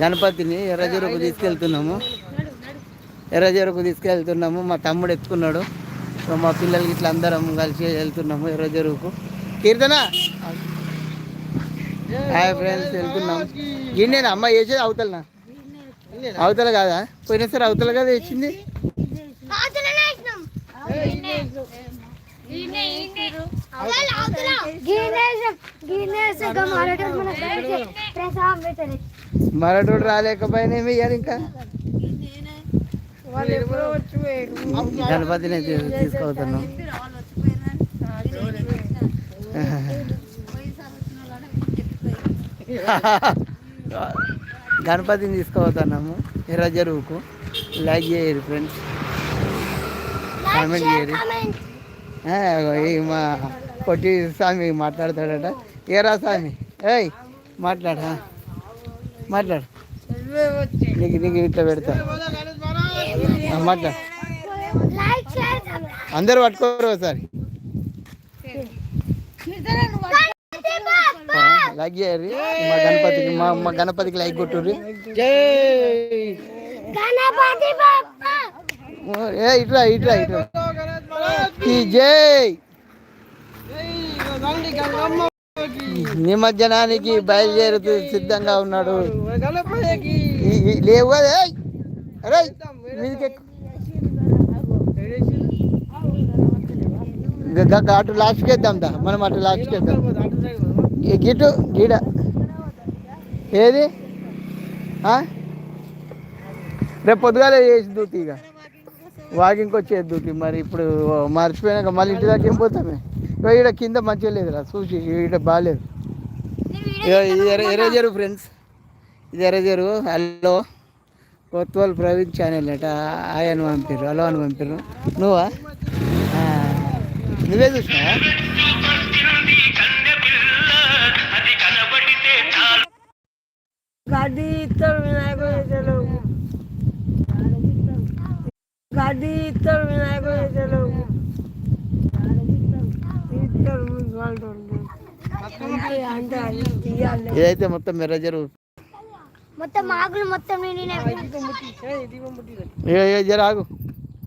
గణపతిని ఎర్రజెరుకు తీసుకెళ్తున్నాము. ఎర్రజెరుకు తీసుకెళ్తున్నాము. మా తమ్ముడు ఎత్తుకున్నాడు. సో మా పిల్లలకి ఇట్లా అందరం కలిసి వెళ్తున్నాము ఎర్రజెరువుకు. కీర్తన! హాయ్ ఫ్రెండ్స్ వెళ్తున్నాం. గిన్నెనా? అమ్మ వేసేది అవతలనా? అవతల కాదా? పోయినసారి అవతల కదా వేసింది మరటోడు రాలేకపోయినా ఇయ్యాలి ఇంకా? గణపతిని తీ- తీసుకుపోతున్నాం. గణపతిని తీసుకుపోతున్నాము. ఎర్ర చెరువుకు లైక్ చేయరు ఫ్రెండ్స్ కామెంట్ చేయరు మా పొట్టి స్వామి మాట్లాడతాడట. ఏరా స్వామి. ఏయ్ మాట్లాడా మాట్లాడు. నీకు నీకు ఇట్లా పెడతా. మాట్లాడు. అందరు పట్టుకోరు ఒకసారి. లైక్ చేయరు మా గణపతికి మా మా గణపతికి లైక్ కొట్టుర్రి. జై గణపతి బాప్ప ఏ ఇట్లా ఇట్లా ఇట్లా ఈ జై. నిమజ్జనానికి బయలుదేరుతూ సిద్ధంగా ఉన్నాడు. లేవు కదా! అరే! అటు లాస్ట్కి వేద్దాం దా. మనం అటు లాస్ట్కి వేద్దాం గిటు గీడ. ఏది? రేపు పొద్దుగాలే చేసి దూతి ఇక. వాకింగ్కి వచ్చేది దూతి మరి ఇప్పుడు మర్చిపోయినాక మళ్ళీ ఇంటి దాకా ఏం పోతామే? ఇగో ఈడ కింద మంచిగా లేదురా చూసి ఈడ బాగాలేదు ఇది ఎర్ర ఎర్రజరు ఫ్రెండ్స్ ఇది ఎర్రజరు హలో. కొత్తవాళ్ళు ప్రవీణ్ ఛానల్ అట. ఆయన పంపిర్రు హలో అని పంపిర్రు. నువ్వా? నువ్వే చూసినావా? గది ఇద్దరు వినాయకుడు చేతలు గది వినాయకుడు చేతలు ఇదైతే మొత్తం ఎర్రజరు మొత్తం ఆకులు మొత్తం జర ఆగు.